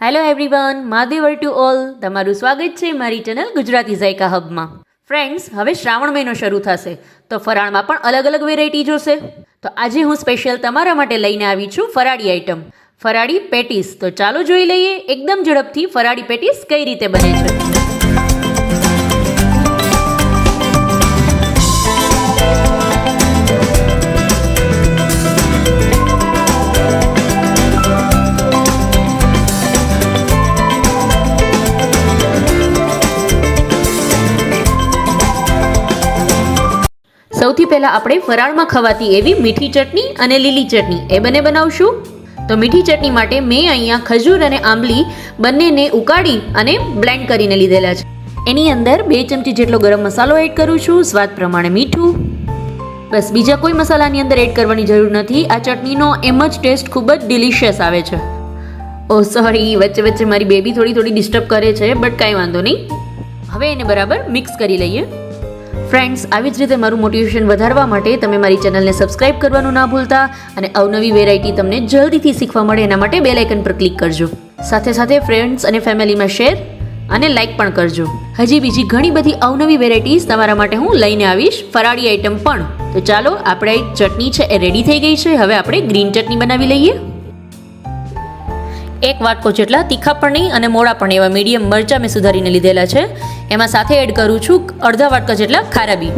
Hello everyone મહાદેવર to all તમારું સ્વાગત છે મારી ચેનલ ગુજરાતી ઝાયકા હબમાં ફ્રેન્ડ્સ હવે શ્રાવણ મહિનો શરૂ થશે, તો ફરાળમાં પણ અલગ અલગ વેરાયટી જોશે. તો આજે હું સ્પેશિયલ તમારા માટે લઈને આવી છું ફરાળી આઈટમ ફરાળી પેટીસ. તો ચાલો જોઈ લઈએ એકદમ ઝડપથી ફરાળી પેટીસ કઈ રીતે બને છે. સૌથી પહેલાં આપણે ફરાળમાં ખવાતી એવી મીઠી ચટણી અને લીલી ચટણી. એ બંને બનાવશું. તો મીઠી ચટણી માટે મેં અહીંયા ખજૂર અને આંબલી બંનેને ઉકાળી અને બ્લેન્ડ કરીને લીધેલા છે. એની અંદર બે ચમચી જેટલો ગરમ મસાલો એડ કરું છું, સ્વાદ પ્રમાણે મીઠું. બસ, બીજા કોઈ મસાલાની અંદર એડ કરવાની જરૂર નથી. આ ચટણીનો એમ જ ટેસ્ટ ખૂબ જ ડિલિશિયસ આવે છે. ઓ સોરી વચ્ચે વચ્ચે મારી બેબી થોડી થોડી ડિસ્ટર્બ કરે છે, બટ કાંઈ વાંધો નહીં. હવે એને બરાબર મિક્સ કરી લઈએ. ફ્રેન્ડ્સ આવી જ રીતે મારું મોટિવેશન વધારવા માટે તમે મારી ચેનલને સબસ્ક્રાઇબ કરવાનું ના ભૂલતા અને અવનવી વેરાયટી તમને જલ્દીથી શીખવા મળે એના માટે બે આઇકન પર ક્લિક કરજો. સાથે સાથે ફ્રેન્ડ્સ અને ફેમિલીમાં શેર અને લાઇક પણ કરજો. હજી બીજી ઘણી બધી અવનવી વેરાયટીઝ તમારા માટે હું લઈને આવીશ. ફરાળી આઈટમ પણ. તો ચાલો, આપણે ચટણી છે એ રેડી થઈ ગઈ છે. હવે આપણે ગ્રીન ચટણી બનાવી લઈએ. એક વાટકો જેટલા, તીખા પણ નહીં અને મોડા પણ એવા મીડિયમ મરચાં મેં સુધારીને લીધેલા છે. એમાં સાથે એડ કરું છું અડધા વાટકા જેટલા ખારાબી.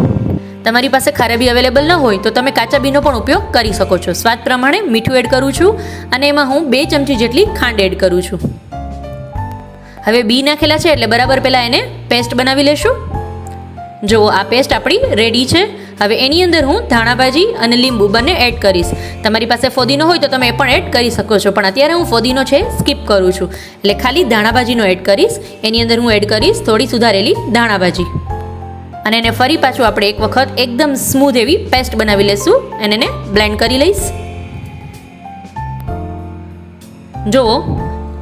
તમારી પાસે ખારાબી અવેલેબલ ન હોય તો તમે કાચા બીનો પણ ઉપયોગ કરી શકો છો. સ્વાદ પ્રમાણે મીઠું એડ કરું છું અને એમાં હું બે ચમચી જેટલી ખાંડ એડ કરું છું. હવે બી નાખેલા છે એટલે બરાબર પહેલાં એને પેસ્ટ બનાવી લેશું. જુઓ આ પેસ્ટ આપણી રેડી છે, હવે એની અંદર હું ધાણાભાજી અને લીંબુ બંને એડ કરીશ. તમારી પાસે ફોદીનો હોય તો તમે એ પણ એડ કરી શકો છો, પણ અત્યારે હું ફોદીનો છે સ્કીપ કરું છું. એટલે ખાલી ધાણાભાજીનો એડ કરીશ, એની અંદર હું એડ કરીશ થોડી સુધારેલી ધાણાભાજી. અને એને ફરી પાછું આપણે એક વખત એકદમ સ્મૂધ એવી પેસ્ટ બનાવી લેશું, અને એને બ્લેન્ડ કરી લઈશ. જુઓ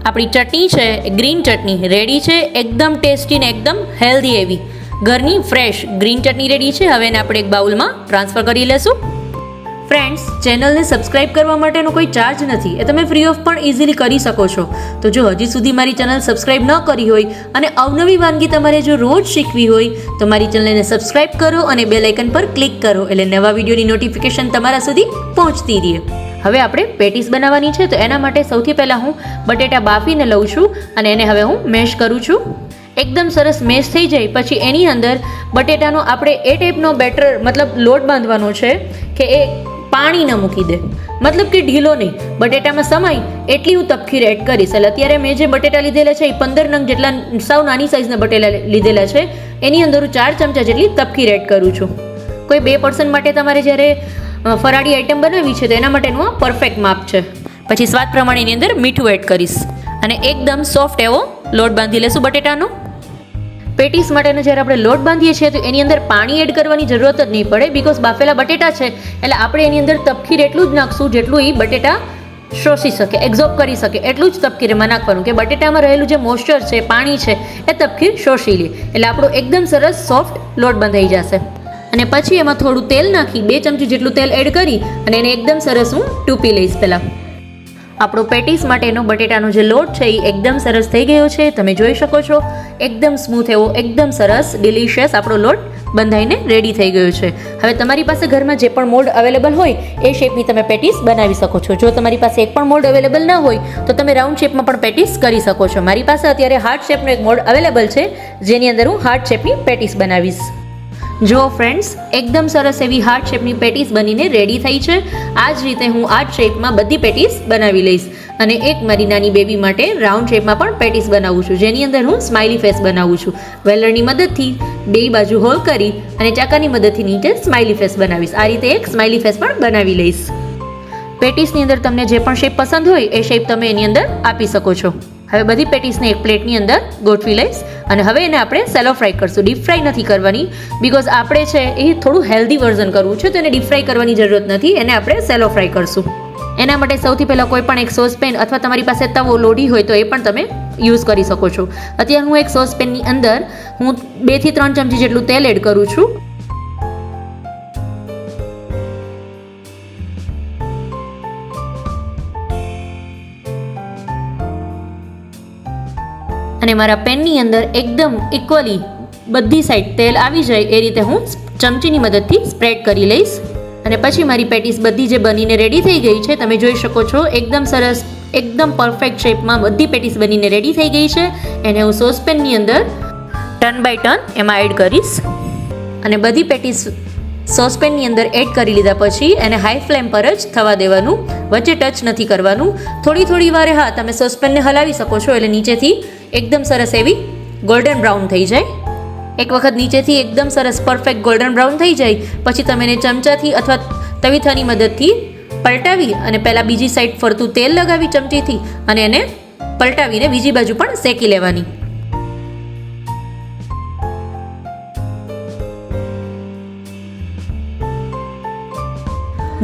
આપણી ચટણી છે ગ્રીન ચટણી રેડી છે, એકદમ ટેસ્ટી ને એકદમ હેલ્ધી એવી. ઘરની ફ્રેશ ગ્રીન ચટણી રેડી છે. હવે એને આપણે એક બાઉલમાં ટ્રાન્સફર કરી લેશું. ફ્રેન્ડ્સ ચેનલને સબસ્ક્રાઇબ કરવા માટેનો કોઈ ચાર્જ નથી એ તમે ફ્રી ઓફ પણ ઇઝીલી કરી શકો છો. તો જો હજી સુધી મારી ચેનલ સબસ્ક્રાઇબ ન કરી હોય અને અવનવી વાનગી તમારે જો રોજ શીખવી હોય, તો મારી ચેનલને સબસ્ક્રાઇબ કરો અને બે લાઇકન પર ક્લિક કરો એટલે નવા વિડીયોની નોટિફિકેશન તમારા સુધી પહોંચતી રહે. હવે આપણે પેટીસ બનાવવાની છે, તો એના માટે સૌથી પહેલાં હું બટેટા બાફીને લઉં છું અને એને હવે હું મેશ કરું છું. એકદમ સરસ મેશ થઈ જાય. પછી એની અંદર બટેટાનો આપણે એ ટાઈપનો બેટર મતલબ લોટ બાંધવાનો છે કે એ પાણી ન મૂકી દે. મતલબ કે ઢીલો નહીં. બટેટામાં સમાય એટલી હું તપખીર એડ કરીશ. એટલે અત્યારે મેં જે બટેટા લીધેલા છે એ પંદર નંગ જેટલા સાવ નાની સાઇઝના બટેટા લીધેલા છે. એની અંદર હું ચાર ચમચા જેટલી તપખીર એડ કરું છું. કોઈ બે પર્સન માટે તમારે જ્યારે ફરાળી આઈટમ બનાવી છે તો એના માટેનું આ પરફેક્ટ માપ છે. પછી સ્વાદ પ્રમાણેની અંદર મીઠું એડ કરીશ. અને એકદમ સોફ્ટ એવો લોટ બાંધી લેશું બટેટાનો. પેટીસ માટેનો જ્યારે આપણે લોટ બાંધીએ છીએ, તો એની અંદર પાણી એડ કરવાની જરૂરત જ નહીં પડે બિકોઝ બાફેલા બટેટા છે, એટલે આપણે એની અંદર તપખીર એટલું જ નાખશું જેટલું એ બટેટા શોષી શકે એબ્ઝોર્બ કરી શકે, એટલું જ તપકીરમાં નાખવાનું કે બટેટામાં રહેલું જે મોઇસ્ચર છે, પાણી છે, એ તપકીર શોષી લે. એટલે આપણો એકદમ સરસ સોફ્ટ લોટ બંધાઈ જશે. અને પછી એમાં થોડું તેલ નાખી, બે ચમચી જેટલું તેલ એડ કરી અને એને એકદમ સરસ હું ટૂપી લઈશ પહેલાં. આપણો પેટીસ માટેનો બટેટાનો જે લોટ છે એ એકદમ સરસ થઈ ગયો છે. તમે જોઈ શકો છો, એકદમ સ્મૂથ એવો, એકદમ સરસ ડિલિશિયસ આપણો લોટ બંધાઈને રેડી થઈ ગયો છે. હવે તમારી પાસે ઘરમાં જે પણ મોલ્ડ અવેલેબલ હોય, એ શેપની તમે પેટીસ બનાવી શકો છો. જો તમારી પાસે એક પણ મોલ્ડ અવેલેબલ ન હોય, તો તમે રાઉન્ડ શેપમાં પણ પેટીસ કરી શકો છો. મારી પાસે અત્યારે હાર્ટ શેપનો એક મોલ્ડ અવેલેબલ છે, જેની અંદર હું હાર્ટ શેપની પેટીસ બનાવીશ. જુઓ ફ્રેન્ડ્સ એકદમ સરસ એવી હાર્ટ શેપની પેટીસ બનીને રેડી થઈ છે. આ જ રીતે હું આ શેપમાં બધી પેટીસ બનાવી લઈશ. અને એક મારી નાની બેબી માટે રાઉન્ડ શેપમાં પણ પેટીસ બનાવું છું. જેની અંદર હું સ્માઇલી ફેસ બનાવું છું. વેલરની મદદથી બે બાજુ હોલ કરી અને ચાકાની મદદથી નીચે સ્માઇલી ફેસ બનાવીશ. આ રીતે એક સ્માઇલી ફેસ પણ બનાવી લઈશ. પેટીસની અંદર તમને જે પણ શેપ પસંદ હોય, એ શેપ તમે એની અંદર આપી શકો છો. હવે બધી પેટીસને એક પ્લેટની અંદર ગોઠવી લઈશ અને હવે એને આપણે સેલો ફ્રાય કરશું. ડીપ ફ્રાય નથી કરવાની બિકોઝ આપણે છે એ થોડું હેલ્ધી વર્ઝન કરવું છે તો એને ડીપ ફ્રાય કરવાની જરૂરત નથી. એને આપણે સેલો ફ્રાય કરશું. એના માટે સૌથી પહેલાં કોઈ પણ એક સોસપેન અથવા તમારી પાસે તવો લોઢી હોય તો એ પણ તમે યુઝ કરી શકો છો. અત્યારે હું એક સોસપેનની અંદર હું બેથી ત્રણ ચમચી જેટલું તેલ એડ કરું છું. અને મારા પેનની અંદર એકદમ ઇક્વલી બધી સાઈડ તેલ આવી જાય એ રીતે હું ચમચીની મદદથી સ્પ્રેડ કરી લઈશ. અને પછી મારી પેટીસ બધી જે બનીને રેડી થઈ ગઈ છે, તમે જોઈ શકો છો, એકદમ સરસ, એકદમ પરફેક્ટ શેપમાં બધી પેટીસ બનીને રેડી થઈ ગઈ છે. એને હું સોસપેનની અંદર ટર્ન બાય ટર્ન એમાં એડ કરીશ. અને બધી પેટીસ સોસપેનની અંદર એડ કરી લીધા પછી એને હાઈ ફ્લેમ પર જ થવા દેવાનું, વચ્ચે ટચ નથી કરવાનું. થોડી થોડી વારે હા, તમે સોસપેનને હલાવી શકો છો, એટલે નીચેથી એકદમ સરસ એવી ગોલ્ડન બ્રાઉન થઈ જાય. એક વખત નીચેથી એકદમ સરસ પરફેક્ટ ગોલ્ડન બ્રાઉન થઈ જાય. પછી તમે એને ચમચાથી અથવા તવીથાની મદદથી પલટાવી અને પહેલાં બીજી સાઈડ ફરતું તેલ લગાવી ચમચીથી અને એને પલટાવીને બીજી બાજુ પણ શેકી લેવાની.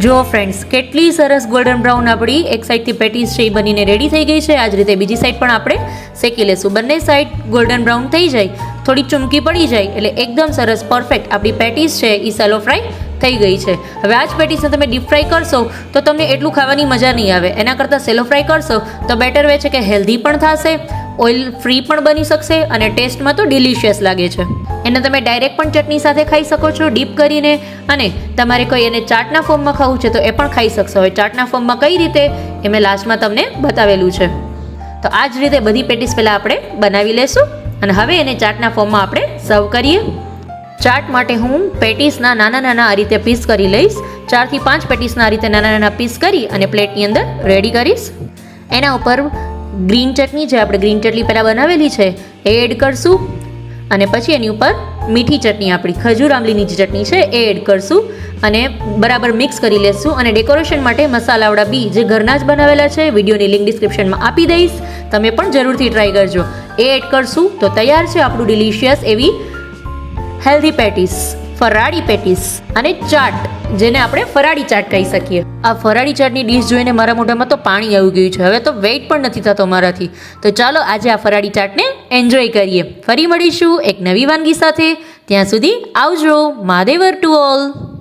જુઓ ફ્રેન્ડ્સ કેટલી સરસ ગોલ્ડન બ્રાઉન આપણી એક સાઈડથી પેટીસ છે એ બનીને રેડી થઈ ગઈ છે. આ જ રીતે બીજી સાઈડ પણ આપણે શેકી લેશું. બંને સાઈડ ગોલ્ડન બ્રાઉન થઈ જાય થોડી ચૂમકી પડી જાય, એટલે એકદમ સરસ પરફેક્ટ આપણી પેટીસ છે એ સેલો ફ્રાય થઈ ગઈ છે. હવે આ જ પેટીસને તમે ડીપ ફ્રાય કરશો, તો તમને એટલું ખાવાની મજા નહીં આવે. એના કરતાં સેલો ફ્રાય કરશો, તો બેટર વે છે કે હેલ્ધી પણ થશે. ઓઇલ ફ્રી પણ બની શકશે અને ટેસ્ટમાં તો ડિલિશિયસ લાગે છે. એને તમે ડાયરેક્ટ પણ ચટણી સાથે ખાઈ શકો છો ડીપ કરીને અને તમારે કોઈ એને ચાટના ફોર્મમાં ખાવું છે તો એ પણ ખાઈ શકશો. હવે ચાટના ફોર્મમાં કઈ રીતે એ મેં લાસ્ટમાં તમને બતાવેલું છે. તો આ જ રીતે બધી પેટીસ પહેલાં આપણે બનાવી લેશું અને હવે એને ચાટના ફોર્મમાં આપણે સર્વ કરીએ. ચાટ માટે હું પેટીસના નાના નાના આ રીતે પીસ કરી લઈશ. ચારથી પાંચ પેટીસના આ રીતે નાના નાના પીસ કરી અને પ્લેટની અંદર રેડી કરીશ. એના ઉપર ગ્રીન ચટણી જે આપણે ગ્રીન ચટણી પહેલાં બનાવેલી છે, એ એડ કરશું. અને પછી એની ઉપર મીઠી ચટણી, આપણી ખજૂર આંબલીની જે ચટણી છે, એ એડ કરશું. અને બરાબર મિક્સ કરી લેશું. અને ડેકોરેશન માટે મસાલાવાળા બી જે ઘરના જ બનાવેલા છે, વિડીયોની લિંક ડિસ્ક્રિપ્શનમાં આપી દઈશ. તમે પણ જરૂરથી ટ્રાય કરજો. એ એડ કરશું. તો તૈયાર છે આપણું ડિલિશિયસ એવી હેલ્ધી પેટીસ ફરાળી પેટીસ અને ચાટ. જેને આપણે ફરાળી ચાટ કહી શકીએ. આ ફરાળી ચાટની ડીશ જોઈને મારા મોઢામાં તો પાણી આવી ગયું છે. હવે તો વેઇટ પણ નથી થતો મારાથી. તો ચાલો આજે આ ફરાળી ચાટને એન્જોય કરીએ. ફરી મળીશું એક નવી વાનગી સાથે. ત્યાં સુધી આવજો. મહાદેવર ટુ ઓલ.